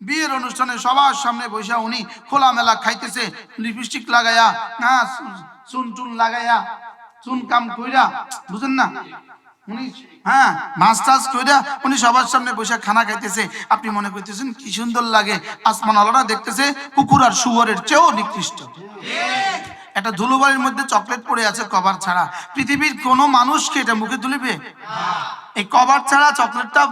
বিয়ের অনুষ্ঠানে সবার সামনে বসে উনি খোলামেলা খাইতেছে, লিপস্টিক লাগাইয়া হ্যাঁ চুন টুন লাগাইয়া চুন কাম কইরা, বুঝেন না? উনি হ্যাঁ মাছ টাছ কইরা উনি সবার সামনে খানা খাইতেছে। আপনি মনে কি সুন্দর লাগে? আসমান দেখতেছে, কুকুর আর শুয়ারের চেয়েও নিকৃষ্ট। একটা মধ্যে চকলেট পড়ে আছে কভার ছাড়া। পৃথিবীর কোনো মানুষকে এটা মুখে তুলিবে? এই কভার ছাড়া চকলেটটা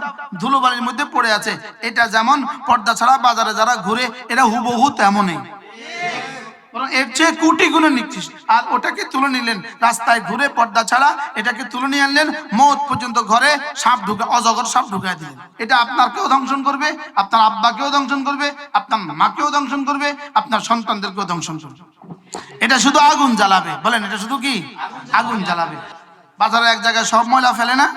ধুলোবালির মধ্যে পড়ে আছে। এটা যেমন পর্দা ছাড়া বাজারে যারা ঘুরে এটা হুবহু তেমনই। এর চেয়ে কোটি গুণে নিকৃষ্ট। আর ওটাকে তুলে নিলেন রাস্তায় ঘুরে পর্দা ছাড়া, এটাকে তুলে নিয়ে আনলেন মত পর্যন্ত ঘরে সাপ ঢুকে, অজগর সাপ ঢুকাই দিলেন। এটা আপনারকেও ধ্বংসন করবে, আপনার আব্বাকেও ধ্বংসন করবে, আপনার মাকেও ধ্বংসন করবে, আপনার সন্তানদেরকেও ধ্বংসন করবে। এটা শুধু আগুন জ্বালাবে। বলেন, এটা শুধু কি? আগুন জ্বালাবে। বাজারে এক জায়গায় সব ময়লা ফেলে না?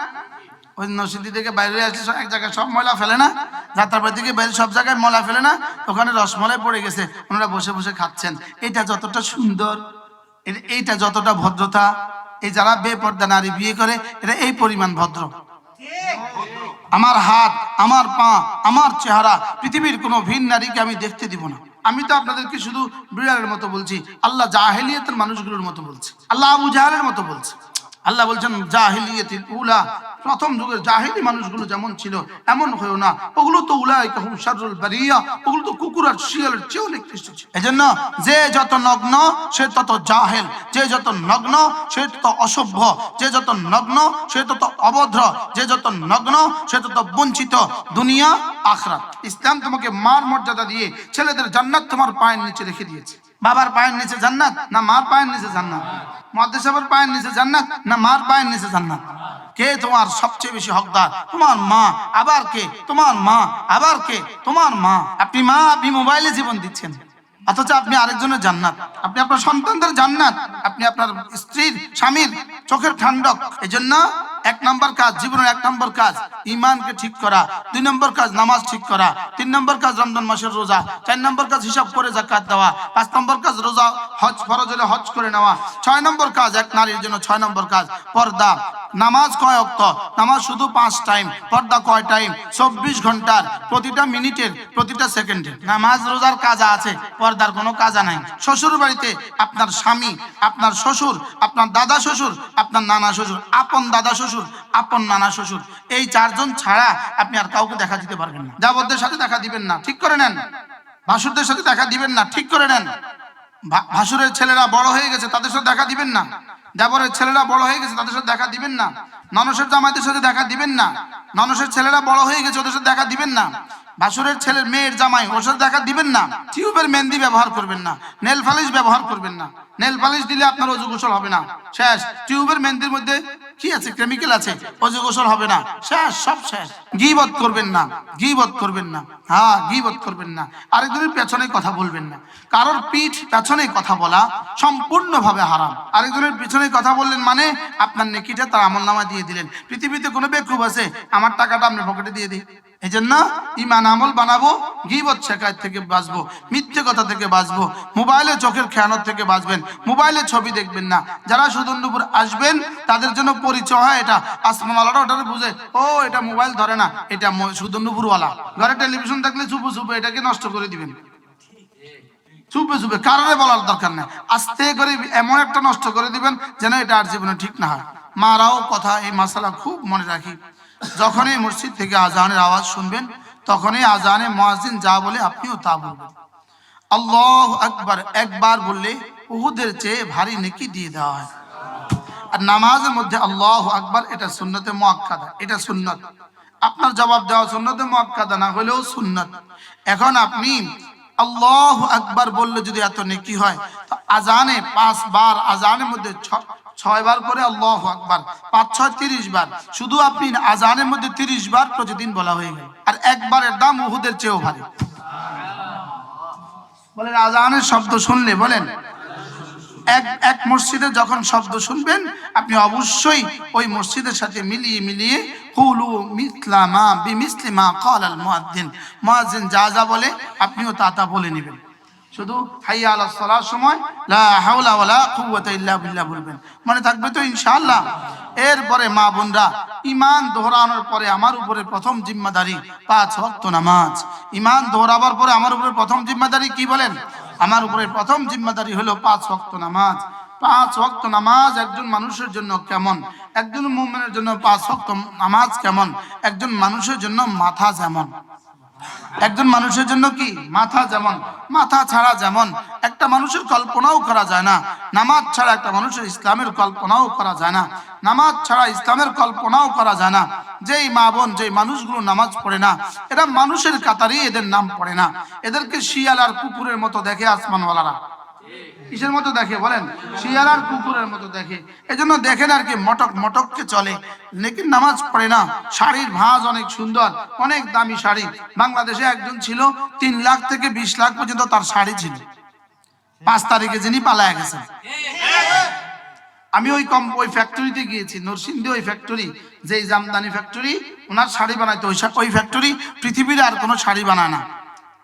ওই নসিদি থেকে বাইরে আসলে এক জায়গায় সব ময়লা ফেলে না? যাত্রাবাড়ি থেকে বাইরে সব জায়গায় ময়লা ফেলে না? ওখানে রসমলাই পড়ে গেছে, ওনারা বসে বসে খাচ্ছেন। এটা যতটা সুন্দর এইটা যতটা ভদ্রতা, এই যারা বেপর্দা নারী বিয়ে করে এটা এই পরিমাণ ভদ্র। আমার হাত, আমার পা, আমার চেহারা, পৃথিবীর কোনো ভিন নারীকে আমি দেখতে দিব না। আমি তো আপনাদেরকে শুধু বিড়ালের মতো বলছি, আল্লাহ জাহেলিয়তের মানুষগুলোর মতো বলছে, আল্লাহ আবু জাহালের মতো বলছে। আল্লাহ বলছেন, জাহিলিয়াতিল উলা প্রথম যুগের জাহিলি মানুষগুলো যেমন ছিল এমন হয়েও না। ওগুলো তো উলাইকা হুম শাররুল বারিয়া, ওগুলো তো কুকুর আর শিয়ালের চেয়েও নিকৃষ্ট ছিল। এজন্য যে যত নগ্ন, সে তত জাহেল, যে যত নগ্ন, সে তত অসভ্য, যে যত নগ্ন, সে তত অভদ্র, যে যত নগ্ন, সে তত বঞ্চিত। দুনিয়া, আখরাত। ইসলাম তোমাকে মার মর্যাদা দিয়ে ছেলেদের জান্নাত তোমার পায়ের নিচে রেখে দিয়েছে। বাবার পায়ের নিচে জান্নাত না মার পায়ের নিচে জান্নাত? সাহেবের পায়ের নিচে জান্নাত না মার পায়ের নিচে জান্নাত? কে তোমার সবচেয়ে বেশি হকদার? তোমার মা। আবার কে? তোমার মা। আবার কে? তোমার মা। আপনি মা, আপনি মোবাইলে জীবন দিচ্ছেন। অথচ আপনি আরেকজনের জান্নাত। আপনি আপনার সন্তানদের জান্নাত। আপনি আপনার স্ত্রীর, স্বামীর চোখের ঠান্ডক। এই জন্য এক নম্বর কাজ, জীবনের এক নম্বর কাজ ইমানকে ঠিক করা, দুই নম্বর কাজ, নামাজ ঠিক করা, তিন নম্বর কাজ, রমজান মাসের রোজা, চার নম্বর কাজ, হিসাব করে জাকাত দেওয়া, পাঁচ নম্বর কাজ, রোজা, হজ, ফরজ হলে হজ করে নেওয়া, ছয় নম্বর কাজ, এক নারীর জন্য ছয় নম্বর কাজ, পর্দা, নামাজ কয় অক্ত? নামাজ শুধু পাঁচ টাইম, পর্দা কয় টাইম? চব্বিশ ঘণ্টার প্রতিটা মিনিটের, প্রতিটা সেকেন্ডের। নামাজ, রোজার কাজা আছে, পর্দার কোনো কাজা নাই। শ্বশুর বাড়িতে আপনার স্বামী, আপনার শ্বশুর, আপনার দাদা শ্বশুর, আপনার নানা শ্বশুর, আপন দাদা শ্বশুর আপন নানা শ্বশুর, এই চারজন ছাড়া আপনি আর কাউকে দেখা দিতে পারবেন না। যাবতদের সাথে দেখা দিবেন না, ঠিক করে নেন। ভাসুরদের সাথে দেখা দিবেন না, ঠিক করে নেন। ভাসুরের ছেলেরা বড় হয়ে গেছে, তাদের সাথে দেখা দিবেন না। দেবরের ছেলেরা বড় হয়ে গেছে, তাদের সাথে দেখা দিবেন না। ননসের জামাইদের সাথে দেখা দিবেন না। ননসের ছেলেরা বড় হয়ে গেছে, ওদের সাথে দেখা দিবেন না। ভাসুরের ছেলের মেয়ের জামাই, ওর সাথে দেখা দিবেন না। টিউবের মেহেন্দি ব্যবহার করবেন না, নেল পালিশ ব্যবহার করবেন না। নেল পালিশ দিলে আপনার অজু গোসল হবে না। শেষ, টিউবের মেহেন্দির মধ্যে কি আছে? কেমিক্যাল আছে। হবে না। শেষ, সব শেষ। গিবত করবেন না। গিবত করবেন না। হ্যাঁ গিবত করবেন না। আরেকজনের পেছনে কথা বলবেন না। কারোর পিঠ পেছনে কথা বলা সম্পূর্ণভাবে হারাম। আরেকজনের পিছনে কথা বললেন মানে আপনার নেকিটা তার আমল নামা দিয়ে দিলেন। পৃথিবীতে কোনো বেকুব আছে? আমার টাকাটা আপনি পকেটে দিয়ে দিই এই জন্য ইমান আমল বানাবো, গিবত শেখায় থেকে বাঁচবো, মিথ্যে কথা থেকে বাঁচবো, মোবাইলে চোখের খেয়ানত থেকে বাঁচবেন, মোবাইলে ছবি দেখবেন না। যারা সুদণ্ডপুর আসবেন, তাদের জন্য পরিচয় হয় এটা। আসমানওয়ালারা ওটা বুঝে, ও, এটা মোবাইল ধরে না, এটা সুদণ্ডপুরওয়ালা ঘরে টেলিভিশন থাকলে চুপু চুপে এটাকে নষ্ট করে দিবেন। চুপে চুপে কারণে বলার দরকার নেই। আস্তে করে এমন একটা নষ্ট করে দিবেন যেন এটা আর জীবনে ঠিক না হয়। মারাও কথা, এই মশালা খুব মনে রাখি। যখনই মসজিদ থেকে আজানের আওয়াজ শুনবেন, তখনই আজানে মহাজিন যা বলে আপনিও তা বলবেন। আল্লাহ আকবার, একবার বললে উহুদের চেয়ে ভারী নেকি দিয়ে দেওয়া হয়। আর নামাজের মধ্যে আল্লাহ আকবার, এটা সুন্নতে মোয়াক্কাদা, এটা সুন্নত। আপনার জবাব দেওয়া সুন্নতে মোয়াক্কাদা, না হলেও সুন্নত। এখন আপনি আল্লাহ আকবার বললে যদি এত নেকি হয় আজানে পাঁচ বার আজানের মধ্যে ছয় বার করে আল্লাহ আকবার, পাঁচ, ছয়, তিরিশ বার। শুধু আপনি আজানের মধ্যে তিরিশ বার প্রতিদিন বলা হয়ে গেল। আর একবারের দাম উহুদের চেয়েও ভারী। বলেন আজানের শব্দ শুনলে বলেন এক এক মসজিদে যখন শব্দ শুনবেন, আপনি অবশ্যই ওই মসজিদের সাথে মিলিয়ে মিলিয়ে হুলু মিসলামা বিমিসলিমা কাল আল মুয়াদ্দিন মুয়াজ্জিন যা যা বলে, আপনিও তা তা বলে নেবেন। শুধু হাইয়া আলা সালার সময় লা হাওলা ওয়ালা কুওয়াতা ইল্লা বিল্লাহ বলবেন। মনে থাকবে তো ইনশাআল্লাহ। এরপরে মা বোনরা ইমান দোহরানোর পরে আমার উপরে প্রথম জিম্মাদারি পাঁচ ওয়াক্ত নামাজ। ইমান দোহরাবার পরে আমার উপরে প্রথম জিম্মাদারি কি বলেন? আমার উপরে প্রথম জিম্মাদারি হলো পাঁচ ওয়াক্ত নামাজ। পাঁচ ওয়াক্ত নামাজ একজন মানুষের জন্য কেমন? একজন মুমিনের জন্য পাঁচ ভক্ত নামাজ কেমন? একজন মানুষের জন্য মাথা যেমন? একজন মানুষের জন্য কি? মাথা যেমন, মাথা ছাড়া যেমন। একটা মানুষের কল্পনাও করা যায় না। নামাজ ছাড়া একটা মানুষের ইসলামের কল্পনাও করা যায় না। নামাজ ছাড়া ইসলামের কল্পনাও করা যায় না। যেই মা বোন, যেই মানুষগুলো নামাজ পড়ে না, এরা মানুষের কাতারই এদের নাম পড়ে না। এদেরকে শিয়াল আর কুকুরের মতো দেখে আসমানওয়ালারা। কিসের মতো দেখে বলেন? শিয়াল আর কুকুরের মতো দেখে। এজন্য দেখেন আর কি, মটক মটককে চলে। লেকিন নামাজ পড়ে না। শাড়ির ভাঁজ অনেক সুন্দর, অনেক দামি শাড়ি। বাংলাদেশে একজন ছিল, তিন লাখ থেকে বিশ লাখ পর্যন্ত তার শাড়ি ছিল। পাঁচ তারিখে যিনি পালায় গেছেন। আমি ওই কম, ওই ফ্যাক্টরিতে গিয়েছি, নরসিংদী ওই ফ্যাক্টরি যেই জামদানি ফ্যাক্টরি ওনার শাড়ি বানাইতো। ওই ওই ফ্যাক্টরি পৃথিবীর আর কোনো শাড়ি বানায় না।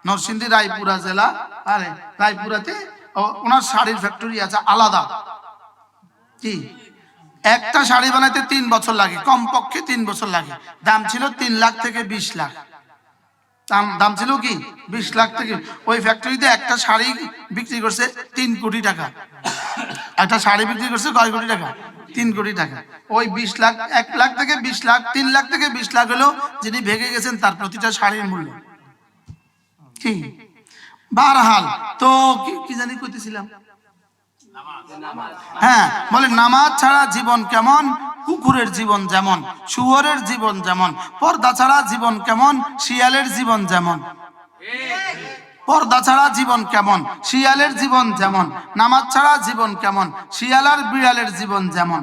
নরসিংদী, রায়পুরা জেলা, আরে, রায়পুরাতে ওনার শাড়ির ফ্যাক্টরি আছে, আলাদা। কি? একটা শাড়ি বানাইতে তিন বছর লাগে, কমপক্ষে তিন বছর লাগে। দাম ছিল তিন লাখ থেকে বিশ লাখ। দাম দাম ছিল কি? বিশ লাখ থেকে। ওই ফ্যাক্টরিতে একটা শাড়ি বিক্রি করছে তিন কোটি টাকা। একটা শাড়ি বিক্রি করছে কয় কোটি টাকা? তিন কোটি টাকা। ওই বিশ লাখ, এক লাখ থেকে বিশ লাখ, তিন লাখ থেকে বিশ লাখ হলো যিনি ভেঙে গেছেন তার প্রতিটা শাড়ির মূল্য। কি? বারহাল। তো কি জানি কইতেছিলাম? হ্যাঁ বলে নামাজ ছাড়া জীবন কেমন? কুকুরের জীবন যেমন, শুয়োরের জীবন যেমন, পর্দা ছাড়া জীবন কেমন, শিয়ালের জীবন যেমন। পর্দা ছাড়া জীবন কেমন, শিয়ালের জীবন যেমন, নামাজ ছাড়া জীবন কেমন, শিয়াল আর বিড়ালের জীবন যেমন।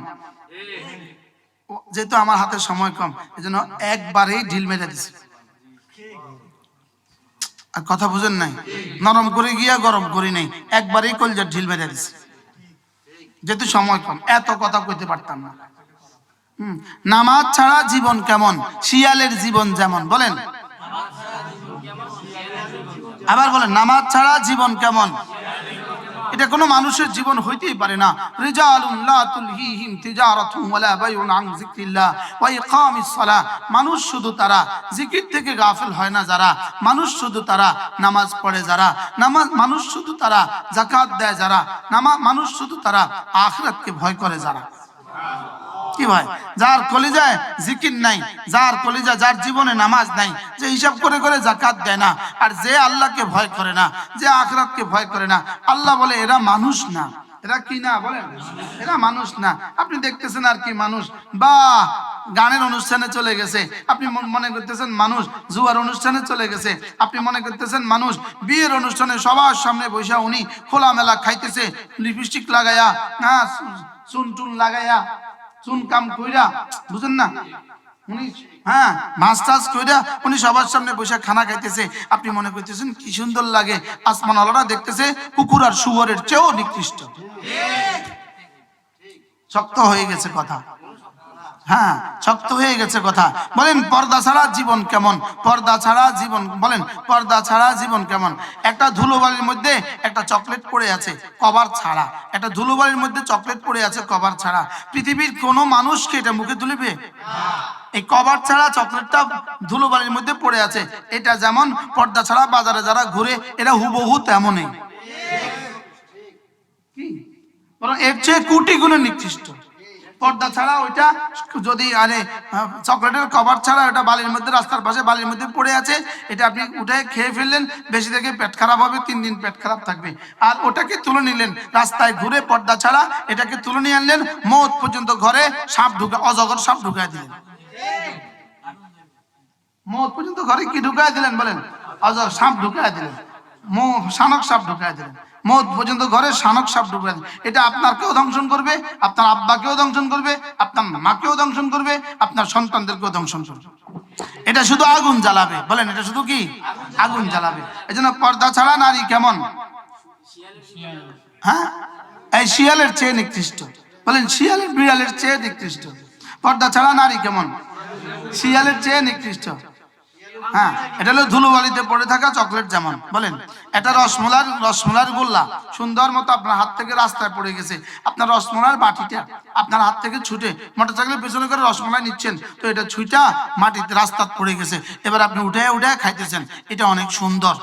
যেহেতু আমার হাতে সময় কম, এজন্য একবারেই ঢিল মেরে দিছি। আর কথা বুঝেন নাই? নরম করে গিয়া গরম করি নাই। একবারেই কলজার ঢিল মেরে দিছি। যেহেতু সময় কম, এত কথা কইতে পারতাম না। নামাজ ছাড়া জীবন কেমন? শিয়ালের জীবন যেমন, বলেন। আবার বলেন, নামাজ ছাড়া জীবন কেমন? এটা কোনো মানুষের জীবন হইতেই পারে না। রিজালুন লা তুলহিহিম তিজারাতুন ওয়ালা বাইউন আন যিকরিল্লাহ ওয়া ইকামিস সালাহ। মানুষ শুধু তারা জিকির থেকে গাফিল হয় না যারা। মানুষ শুধু তারা নামাজ পড়ে যারা। নামাজ, মানুষ শুধু তারা যাকাত দেয় যারা। নামাজ মানুষ শুধু তারা আখিরাতকে ভয় করে যারা। কি ভাই? যার কলিজায় জিকির নাই, যার কলিজা, যার জীবনে নামাজ নাই, যে হিসাব করে করে জাকাত দেয় না, আর যে আল্লাহকে ভয় করে না, যে আখরাতকে ভয় করে না, আল্লাহ বলে এরা মানুষ না। এরা কি না বলেন? এরা মানুষ না। আপনি দেখতেছেন আর কি মানুষ? বা গানের অনুষ্ঠানে চলে গেছে। আপনি মনে করতেছেন মানুষ? জুয়ার অনুষ্ঠানে চলে গেছে। আপনি মনে করতেছেন মানুষ? বিয়ের অনুষ্ঠানে সবার সামনে বৈশা উনি খোলামেলা খাইতেছে, লিপস্টিক লাগায়া হ্যাঁ চুন টুন লাগায়া চুন কাম কইরা বুঝেন না? উনি হ্যাঁ মাছ টাছ কইরা উনি সবার সামনে বসে খানা খাইতেছে। আপনি মনে করতেছেন কি সুন্দর লাগে? আসমান আলোরা দেখতেছে কুকুর আর শুয়োরের চেয়েও নিকৃষ্ট। শক্ত হয়ে গেছে কথা। হ্যাঁ শক্ত হয়ে গেছে কথা। বলেন, পর্দা ছাড়া জীবন কেমন? পর্দা ছাড়া জীবন, বলেন, পর্দা ছাড়া জীবন কেমন? একটা ধুলোবালির মধ্যে একটা চকলেট পড়ে আছে, কভার ছাড়া। একটা ধুলোবালির মধ্যে চকলেট পড়ে আছে, কভার ছাড়া। পৃথিবীর কোনো মানুষকে এটা মুখে তুলিবে? এই কভার ছাড়া চকলেটটা ধুলোবালির মধ্যে পড়ে আছে। এটা যেমন পর্দা ছাড়া বাজারে যারা ঘুরে এটা হুবহু তেমনই। এর চেয়ে কোটি গুণে নিকৃষ্ট। পর্দা ছাড়া ওইটা যদি আরে চকলেটের কভার ছাড়া ওটা বালির মধ্যে, রাস্তার পাশে বালির মধ্যে পড়ে আছে, এটা আপনি উঠে খেয়ে ফেললেন, বেশি থেকে পেট খারাপ হবে, তিন দিন পেট খারাপ থাকবে। আর ওটাকে তুলে নিলেন, রাস্তায় ঘুরে পর্দা ছাড়া এটাকে তুলে নিয়ে আনলেন, মৌত পর্যন্ত ঘরে সাপ ঢুকা, অজগর সাপ ঢুকায় দিলেন। মৌত পর্যন্ত ঘরে কি ঢুকায় দিলেন বলেন? অজগর সাপ ঢুকায় দিলেন, মৌ, শানক সাপ ঢুকায় দিলেন। মৌত পর্যন্ত ঘরে শানক সাপ দিলেন এটা আপনারকেও ধ্বংসন করবে, আপনার আব্বাকেও ধ্বংসন করবে, আপনার মাকেও ধ্বংসন করবে, আপনার সন্তানদেরকেও ধ্বংসন করবে। এটা শুধু আগুন জ্বালাবে। বলেন, এটা শুধু কি? আগুন জ্বালাবে। এই জন্য পর্দা ছাড়া নারী কেমন? হ্যাঁ? এই শিয়ালের চেয়ে নিকৃষ্ট। বলেন, শিয়ালের বিড়ালের চেয়ে নিকৃষ্ট। পর্দা ছাড়া নারী কেমন? শিয়ালের চেয়ে নিকৃষ্ট। হ্যাঁ এটা হলো ধুলোবালিতে পড়ে থাকা চকলেট যেমন বলেন। এটা রসমলার রসমলার গোল্লা। সুন্দর মতো আপনার হাত থেকে রাস্তায় পড়ে গেছে। আপনার রসমলার বাটিটা আপনার হাত থেকে ছুটে মোটরসাইকেলের করে রসমলাই নিচ্ছেন, তো এটা ছুটা মাটিতে পড়ে গেছে। এবার আপনি উঠে উঠে খাইতেছেন, এটা অনেক সুন্দর।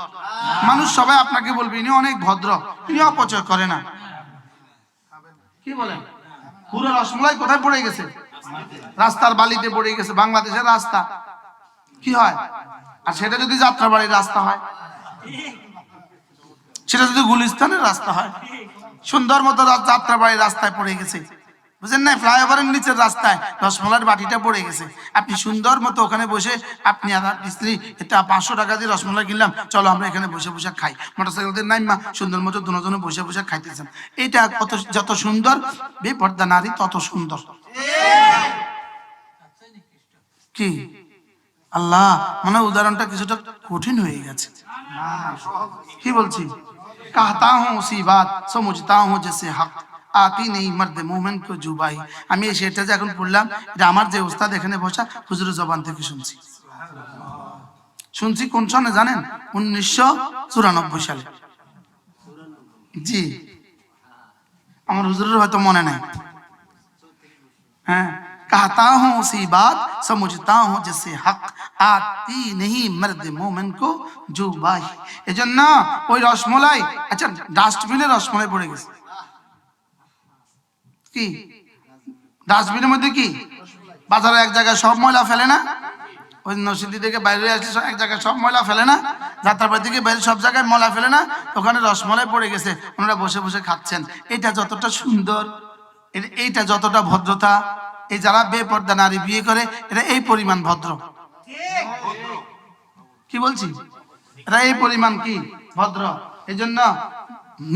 মানুষ সবাই আপনাকে বলবে, ইনি অনেক ভদ্র, ইনি অপচয় করে না। কি বলেন? পুরো রসমলাই কোথায় পড়ে গেছে? রাস্তার বালিতে পড়ে গেছে, বাংলাদেশের রাস্তা। কি হয়? আর সেটা যদি যাত্রাবাড়ির রাস্তা হয়? সেটা যদি গুলিস্তানের রাস্তা হয়? সুন্দর মতো রা- যাত্রাবাড়ির রাস্তায় পড়ে গেছে। বুঝলেন না ফ্লাইওভারের নিচের রাস্তায় রসমলাইয়ের বাটিটা পড়ে গেছে। আপনি সুন্দর মতো ওখানে বসে আপনি আর স্ত্রী এটা পাঁচশো টাকা দিয়ে রসমলাই কিনলাম চলো আমরা এখানে বসে বসে খাই। মোটরসাইকেল দিয়ে নাইমা সুন্দর মতো দুজনে বসে বসে খাইতেছেন। এটা কত যত সুন্দর বেপর্দা নারী তত সুন্দর। কি? আল্লাহ মানে উদাহরণটা কিছুটা কঠিন হয়ে গেছে। কি বলছি? কাহতা হো উসি বাত সমুঝতা হো জেসে হক। আতি নেই মর্দে মোমেন কেউ জুবাই। আমি এই সেটা যে এখন পড়লাম, এটা আমার যে ওস্তাদ এখানে বসা হুজুর জবান থেকে শুনছি। শুনছি কোন সনে জানেন? উনিশশো চুরানব্বই সালে। জি। আমার হুজুরের হয়তো মনে নাই। হ্যাঁ। কাহতা হো উসি বাত সমুঝতা হো জেসে হক। আতি নেহি মর্দে মোমেন কো জুবাই এজন্য ওই রসমলাই আচ্ছা ডাস্টবিনে রসমলাই পড়ে গেছে। কি? ডাস্টবিনের মধ্যে কি? বাজারে এক জায়গায় সব ময়লা ফেলে না? ওই নসিদি থেকে বাইরে আসলে এক জায়গায় সব ময়লা ফেলে না? যাত্রাবাড়ি থেকে বাইরে সব জায়গায় ময়লা ফেলে না? ওখানে রসমলাই পড়ে গেছে, ওনারা বসে বসে খাচ্ছেন। এটা যতটা সুন্দর এইটা যতটা ভদ্রতা, এই যারা বেপর্দা নারী বিয়ে করে এটা এই পরিমাণ ভদ্র। কি বলছি? এই পরিমাণ কি? ভদ্র। এই জন্য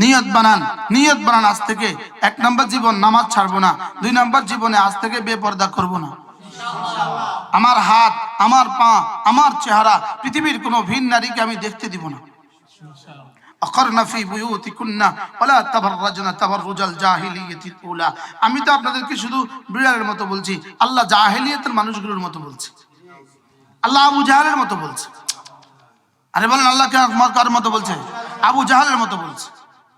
নিয়ত বানান নিয়ত বানান আজ থেকে। এক নম্বর জীবন নামাজ ছাড়বো না, দুই নম্বর জীবনে আজ থেকে বেপর্দা করব না। আমার হাত, আমার পা, আমার চেহারা, পৃথিবীর কোনো ভিন নারীকে আমি দেখতে দিব না। আমি তো আপনাদেরকে শুধু বিড়ালের মতো বলছি, আল্লাহ জাহেলিয়াতের মানুষগুলোর মতো বলছি। আল্লাহ আবু জাহালের মতো বলছে। আরে বলেন আল্লাহ কে কার মতো বলছে? আবু জাহালের মতো বলছে।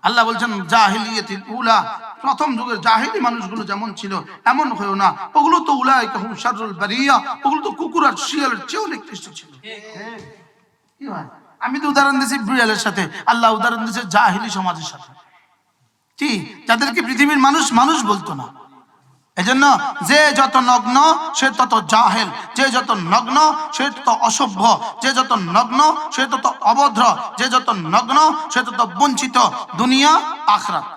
আল্লাহ বলছেন, জাহিলিয়াতিল উলা। প্রথম যুগের জাহিলি মানুষগুলো যেমন ছিল, এমন হয়েও না। ওগুলো তো উলায় শাররুল বারিয়া। ওগুলো তো কুকুর আর শিয়ালের চেয়েও নিকৃষ্ট ছিল? আমি তো উদাহরণ দিয়েছি বিড়ালের সাথে। আল্লাহ উদাহরণ দিয়েছে জাহিলি সমাজের সাথে। কি? যাদেরকে পৃথিবীর মানুষ মানুষ বলতো না। এজন্য যে যত নগ্ন, সে তত জাহেল। যে যত নগ্ন, সে তত অসভ্য। যে যত নগ্ন, সে তত অভদ্র। যে যত নগ্ন, সে তত বঞ্চিত। দুনিয়া আখরা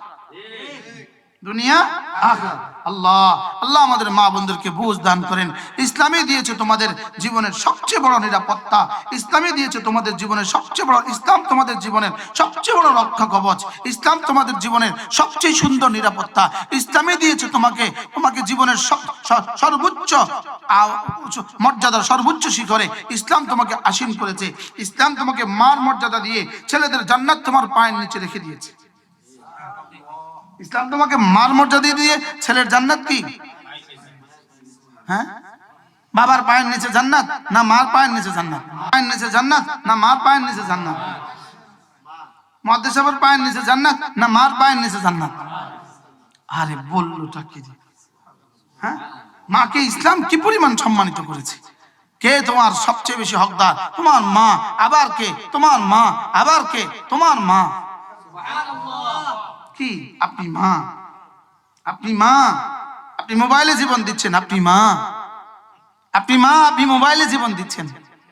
দুনিয়া, আখরাত। আল্লাহ আল্লাহ আমাদের মা বোনদেরকে বুঝ দান করেন। ইসলামে দিয়েছে তোমাদের জীবনের সবচেয়ে বড় নিরাপত্তা। ইসলামে দিয়েছে তোমাদের জীবনের সবচেয়ে বড়, ইসলাম তোমাদের জীবনের সবচেয়ে বড় রক্ষা কবচ। ইসলাম তোমাদের জীবনের সবচেয়ে সুন্দর নিরাপত্তা। ইসলামে দিয়েছে তোমাকে তোমাকে জীবনের সর্বোচ্চ মর্যাদার সর্বোচ্চ শিখরে। ইসলাম তোমাকে আসীন করেছে। ইসলাম তোমাকে মার মর্যাদা দিয়ে ছেলেদের জান্নাত তোমার পায়ের নিচে রেখে দিয়েছে। ইসলাম তোমাকে মার মর্যাদা দিয়ে ছেলের জান্নাত কি? হ্যাঁ? বাবার পায়ের নিচে জান্নাত না মার পায়ের নিচে জান্নাত? পায়ের নিচে জান্নাত না মার পায়ের নিচে জান্নাত? মহাদেশ সাহেবের পায়ের নিচে জান্নাত না মার পায়ের নিচে জান্নাত? আরে বললোটা কি হ্যাঁ? মাকে ইসলাম কি পরিমাণ সম্মানিত করেছে? কে তোমার সবচেয়ে বেশি হকদার? তোমার মা। আবার কে? তোমার মা। আবার কে? তোমার মা। কি? আপনি মা। আপনি মা। আপনি মোবাইলে জীবন দিচ্ছেন, আপনি মা। আপনি মা, আপনি মোবাইলে জীবন দিচ্ছেন।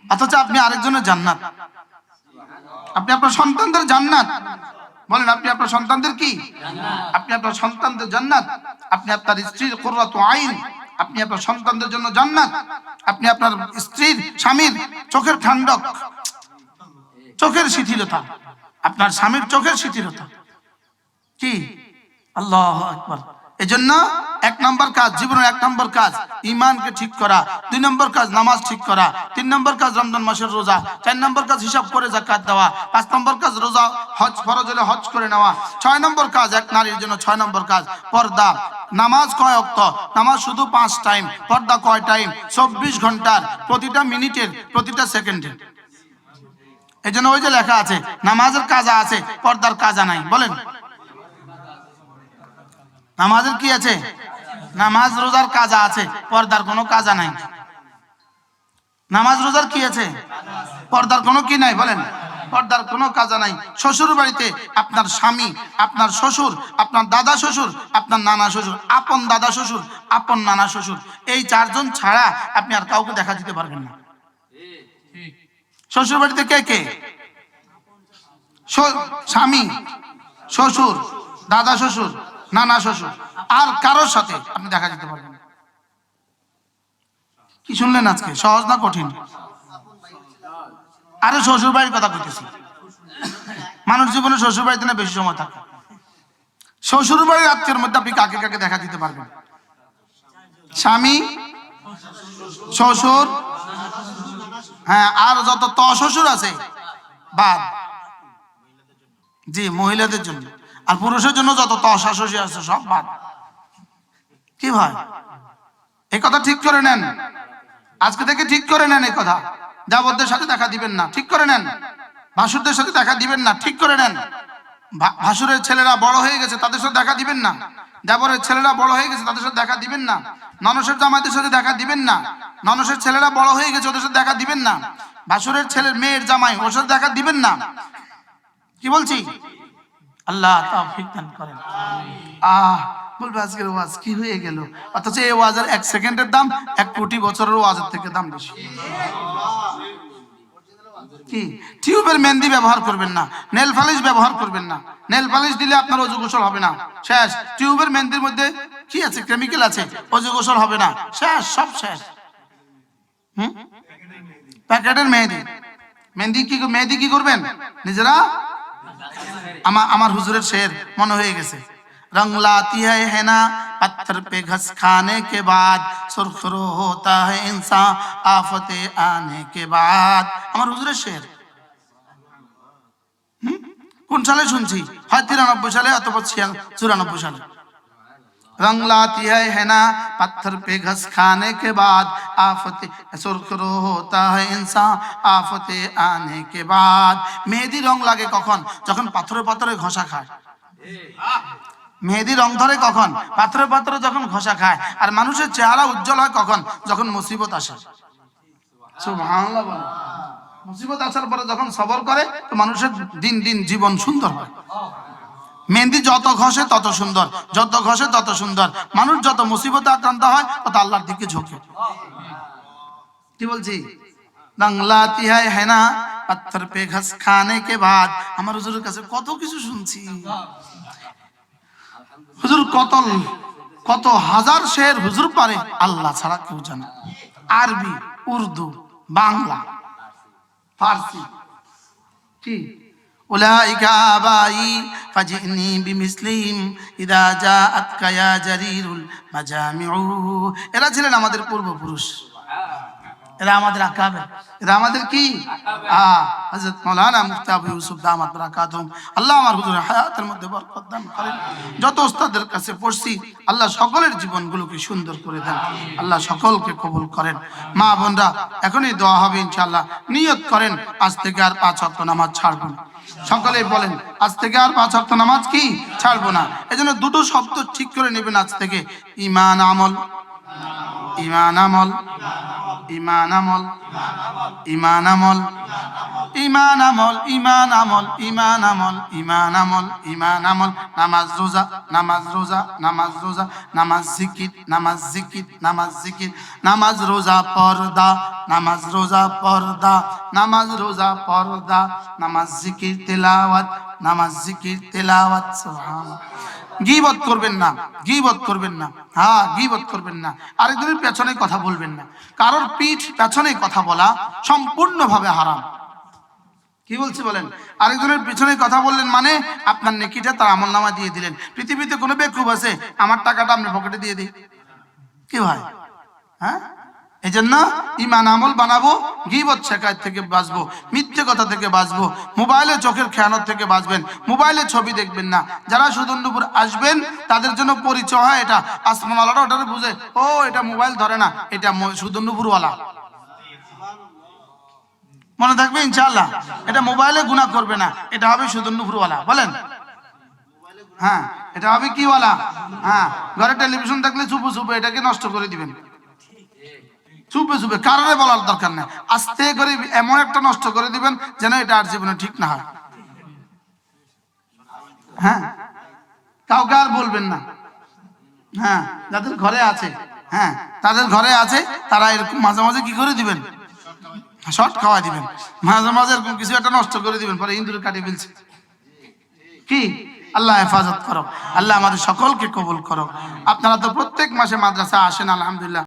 অথচ আপনি আরেকজনের জান্নাত। আপনি আপনার সন্তানদের জান্নাত। বলেন, আপনি আপনার সন্তানদের কি? আপনি আপনার সন্তানদের জান্নাত। আপনি আপনার স্ত্রীর কোররাত আইন। আপনি আপনার সন্তানদের জন্য জান্নাত। আপনি আপনার স্ত্রীর স্বামীর চোখের ঠান্ডক। চোখের শিথিলতা। আপনার স্বামীর চোখের শিথিলতা। কি? আল্লাহ আকবার। এজন্য এক নম্বর কাজ, জীবনের এক নম্বর কাজ ইমানকে ঠিক করা, দুই নম্বর কাজ, নামাজ ঠিক করা, তিন নম্বর কাজ, রমজান মাসের রোজা, চার নম্বর কাজ, হিসাব করে জাকাত দেওয়া, পাঁচ নম্বর কাজ, রোজা, হজ, ফরজ হলে হজ করে নেওয়া, ছয় নম্বর কাজ, এক নারীর জন্য ছয় নম্বর কাজ, পর্দা, নামাজ কয় অক্ত নামাজ শুধু পাঁচ টাইম, পর্দা কয় টাইম? চব্বিশ ঘণ্টার প্রতিটা মিনিটের, প্রতিটা সেকেন্ডের। এই জন্য ওই যে লেখা আছে, নামাজের কাজা আছে, পর্দার কাজা নাই, বলেন। নামাজের কি আছে? নামাজ, রোজার কাজা আছে, পর্দার কোনো কাজা নাই। নামাজ, রোজার কি আছে? পর্দার কোনো কি নাই, বলেন। পর্দার কোনো কাজা নাই। শ্বশুর বাড়িতে আপনার স্বামী, আপনার শ্বশুর, আপনার দাদা শ্বশুর, আপনার নানা শ্বশুর, আপন দাদা শ্বশুর, আপন নানা শ্বশুর, এই চারজন ছাড়া আপনি আর কাউকে দেখা দিতে পারবেন না। শ্বশুর বাড়িতে কে কে? স্বামী, শ্বশুর, দাদা শ্বশুর নানা শ্বশুর আর কারোর সাথে আপনি দেখা যেতে পারবেন কি শুনলেন আজকে? সহজ না কঠিন? আরে শ্বশুর বাড়ির কথা কইতেছি। মানুষ জীবনে শ্বশুর বাড়িতে না বেশি সময় থাকে। শ্বশুর বাড়ির আত্মীয়ের মধ্যে আপনি কাকে কাকে দেখা দিতে পারবেন? স্বামী, শ্বশুর হ্যাঁ আর যত ত শ্বশুর আছে, বাদ। জি, মহিলাদের জন্য। আর পুরুষের জন্য যত ত শাশুড়ি আছে, সব বাদ। কি ভাই? এই কথা ঠিক করে নেন। আজকে থেকে ঠিক করে নেন এই কথা। যাবতদের সাথে দেখা দিবেন না। ঠিক করে নেন। ভাসুরদের সাথে দেখা দিবেন না। ঠিক করে নেন। ভাসুরের ছেলেরা বড় হয়ে গেছে, তাদের সাথে দেখা দিবেন না। দেবরের ছেলেরা বড় হয়ে গেছে, তাদের সাথে দেখা দিবেন না। ননসের জামাইদের সাথে দেখা দিবেন না। ননসের ছেলেরা বড় হয়ে গেছে, ওদের সাথে দেখা দিবেন না। ভাসুরের ছেলের মেয়ের জামাই, ওর সাথে দেখা দিবেন না। কি বলছি? আল্লাহ তৌফিক দান করেন। আহ, বলবে আজকের ওয়াজ কি হয়ে গেল? অথচ এই ওয়াজের এক সেকেন্ডের দাম এক কোটি বছরের ওয়াজের থেকে দাম বেশি। কি? টিউবের মেহেন্দি ব্যবহার করবেন না, নেল পালিশ ব্যবহার করবেন না। নেল পালিশ দিলে আপনার অজু গোসল হবে না। শেষ। টিউবের মেহেন্দির মধ্যে কি আছে? কেমিক্যাল আছে? অজু গোসল হবে না। শেষ, সব শেষ। হুম? প্যাকেটের মেহেদি মেহেদি কি মেহেদি কি করবেন? নিজেরা আমার আমার হুজুরের শের মনে হয়ে গেছে रंग लाती है है ना पत्थर पे घस खाने के बाद सुरखरो होता है इंसान आफते आने के बाद আমার হুজুরের শের হুম? কোন সালে শুনছি হয় তিরানব্বই সালে অথবা ছিয়ান চুরানব্বই সালে रंग लाती है है ना पत्थर पे घस खाने के बाद आफत सुरखरो होता है इंसान आफते आने के बाद মেহেদি রং লাগে কখন যখন পাথরে পাথরে ঘষা খায় মেহেদি রং ধরে কখন পাথরে পাথরে যখন ঘষা খায় আর মানুষের চেহারা উজ্জ্বল হয় কখন যখন মুসিবত আসে সুবহানাল্লাহ বলো। মুসিবত আসার পরে যখন সবর করে তো মানুষের দিন দিন জীবন সুন্দর হয় মেহেন্দি যত ঘষে তত সুন্দর, যত ঘষে তত সুন্দর। মানুষ যত মুসিবতে আক্রান্ত হয়, তত আল্লাহর দিকে ঝোঁকে। কি বলছি? বাংলাতি হয় হ্যাঁ না পাথর পে ঘাস খানে কে আমার হুজুরের কাছে কত কিছু শুনছি। হুজুর, কত কত হাজার শের হুজুর পারে, আল্লাহ ছাড়া কেউ জানে আরবি, উর্দু, বাংলা, ফার্সি। কি? أولئك آبائي فجئني بمثلهم إذا جاءتك يا جرير المجامع এরা ছিলেন আমাদের পূর্বপুরুষ এরা আমাদের এরা আমাদের কি? মুফতি আবু ইউসুফ দামাত আল্লাহ আমার হুজুরের হায়াতের মধ্যে বরকত দান করেন। যত ওস্তাদের কাছে পড়ছি, আল্লাহ সকলের জীবনগুলোকে সুন্দর করে দেন। আল্লাহ সকলকে কবুল করেন। মা বোনরা, এখনই দোয়া হবে ইনশাআল্লাহ। নিয়ত করেন, আজ থেকে আর পাঁচ ওয়াক্ত নামাজ ছাড়বো না। সকলেই বলেন, আজ থেকে আর পাঁচ ওয়াক্ত নামাজ কি? ছাড়বো না। এজন্য দুটো শব্দ ঠিক করে নেবেন আজ থেকে। ইমান আমল। ইমান আমল ইমান আমল ইমান আমল ইমান আমল ইমান আমল ইমান আমল ইমান আমল ইমান আমল নামাজ রোজা নামাজ রোজা নামাজ রোজা, নামাজ জিকির নামাজ জিকির নামাজ জিকির, নামাজ রোজা পর্দা, নামাজ রোজা পর্দা, নামাজ রোজা পর্দা, নামাজ জিকির, তেলাওয়াত, নামাজ জিকির, তেলাওয়াত, সুবহানাল্লাহ। গিবত করবেন না, গিবত করবেন না। হ্যাঁ গিবত করবেন না। আরেকজনের পেছনে কথা বলবেন না। কারোর পিঠ পেছনে কথা বলা সম্পূর্ণভাবে হারাম। কি বলছি বলেন? আরেকজনের পিছনে কথা বললেন মানে আপনার নেকিটা তার আমল নামা দিয়ে দিলেন। পৃথিবীতে কোনো বেকুব আছে, আমার টাকাটা আপনার পকেটে দিয়ে দিই। কি ভাই? হ্যাঁ? এই জন্য ইমান আমল বানাবো, গিবত শেখায় থেকে বাঁচবো, মিথ্যে কথা থেকে বাঁচবো, মোবাইলে চোখের খেয়ানত থেকে বাঁচবেন, মোবাইলে ছবি দেখবেন না। যারা সুদণ্ডপুর আসবেন, তাদের জন্য পরিচয় হয় এটা। আসমানওয়ালারা ওটা বুঝে, ও, এটা মোবাইল ধরে না, এটা সুদণ্ডপুরওয়ালা। মনে থাকবে ইনশাআল্লাহ? এটা মোবাইলে গুণা করবে না, এটা হবে সুদণ্ডপুরওয়ালা। বলেন? হ্যাঁ এটা হবে কি ওয়ালা হ্যাঁ ঘরে টেলিভিশন থাকলে চুপে চুপে এটাকে নষ্ট করে দিবেন। চুপে চুপে, কারণে বলার দরকার নেই। আস্তে করে এমন একটা নষ্ট করে দিবেন যেন এটা আর জীবনে ঠিক না হয়। হ্যাঁ? কাউকে আর বলবেন না। হ্যাঁ যাদের ঘরে আছে হ্যাঁ তাদের ঘরে আছে, তারা এরকম মাঝে মাঝে কি করে দিবেন? শর্ট খাওয়া দিবেন। মাঝে মাঝে এরকম কিছু একটা নষ্ট করে দিবেন, পরে ইন্দুর কাটিয়ে ফেলছে। কি? আল্লাহ হেফাজত করো। আল্লাহ আমাদের সকলকে কবুল করো। আপনারা তো প্রত্যেক মাসে মাদ্রাসা আসেন, আলহামদুলিল্লাহ।